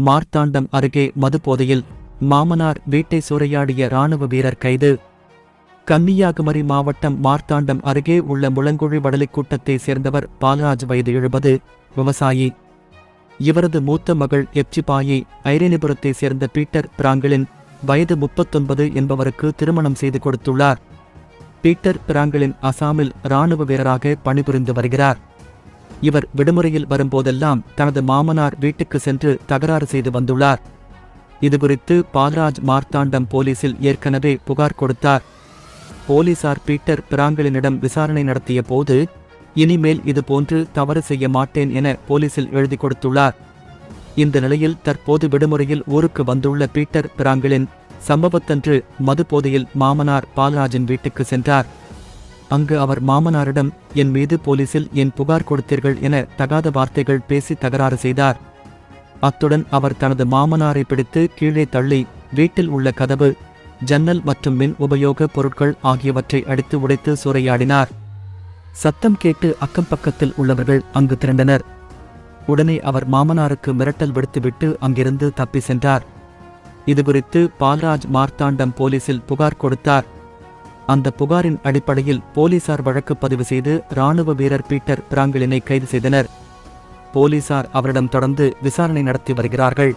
மார்த்தாண்டம் அருகே மதுபோதையில் மாமனார் வீட்டை சூறையாடிய ராணுவ வீரர் கைது. கன்னியாகுமரி மாவட்டம் மார்த்தாண்டம் அருகே உள்ள முழங்குழி வடலிக் கூட்டத்தைச் சேர்ந்தவர் பாலராஜ் வயது எழுபது விவசாயி. இவரது மூத்த மகள் எப்சிபாயை ஐரேனிபுரத்தைச் சேர்ந்த பீட்டர் பிராங்கலின் வயது முப்பத்தொன்பது என்பவருக்கு திருமணம் செய்து கொடுத்துள்ளார். பீட்டர் பிராங்கலின் அசாமில் ராணுவ வீரராக பணிபுரிந்து வருகிறார். இவர் விடுமுறையில் வரும்போதெல்லாம் தனது மாமனார் வீட்டுக்கு சென்று தகராறு செய்து வந்துள்ளார். இதுகுறித்து பால்ராஜ் மார்த்தாண்டம் போலீசில் ஏற்கனவே புகார் கொடுத்தார். போலீசார் பீட்டர் பிராங்கலினிடம் விசாரணை நடத்திய போது இனிமேல் இதுபோன்று தவறு செய்ய மாட்டேன் என போலீசில் எழுதி கொடுத்துள்ளார். இந்த நிலையில் தற்போது விடுமுறையில் ஊருக்கு வந்துள்ள பீட்டர் பிராங்கலின் சம்பவத்தன்று மதுபோதையில் மாமனார் பால்ராஜின் வீட்டுக்கு சென்றார். அங்கு அவர் மாமனாரிடம் என் மீது போலீசில் என் புகார் கொடுத்தீர்கள் என தகாத வார்த்தைகள் பேசி தகராறு செய்தார். அத்துடன் அவர் தனது மாமனாரை பிடித்து கீழே தள்ளி வீட்டில் உள்ள கதவு ஜன்னல் மற்றும் மின் உபயோக பொருட்கள் ஆகியவற்றை அடித்து உடைத்து சூறையாடினார். சத்தம் கேட்டு அக்கம் பக்கத்தில் உள்ளவர்கள் அங்கு திரண்டனர். உடனே அவர் மாமனாருக்கு மிரட்டல் விடுத்துவிட்டு அங்கிருந்து தப்பி சென்றார். இதுகுறித்து பால்ராஜ் மார்த்தாண்டம் போலீசில் புகார் கொடுத்தார். அந்த புகாரின் அடிப்படையில் போலீசார் வழக்கு பதிவு செய்து ராணுவ வீரர் பீட்டர் பிராங்கிலினை கைது செய்தனர். போலீசார் அவரிடம் தொடர்ந்து விசாரணை நடத்தி வருகிறார்கள்.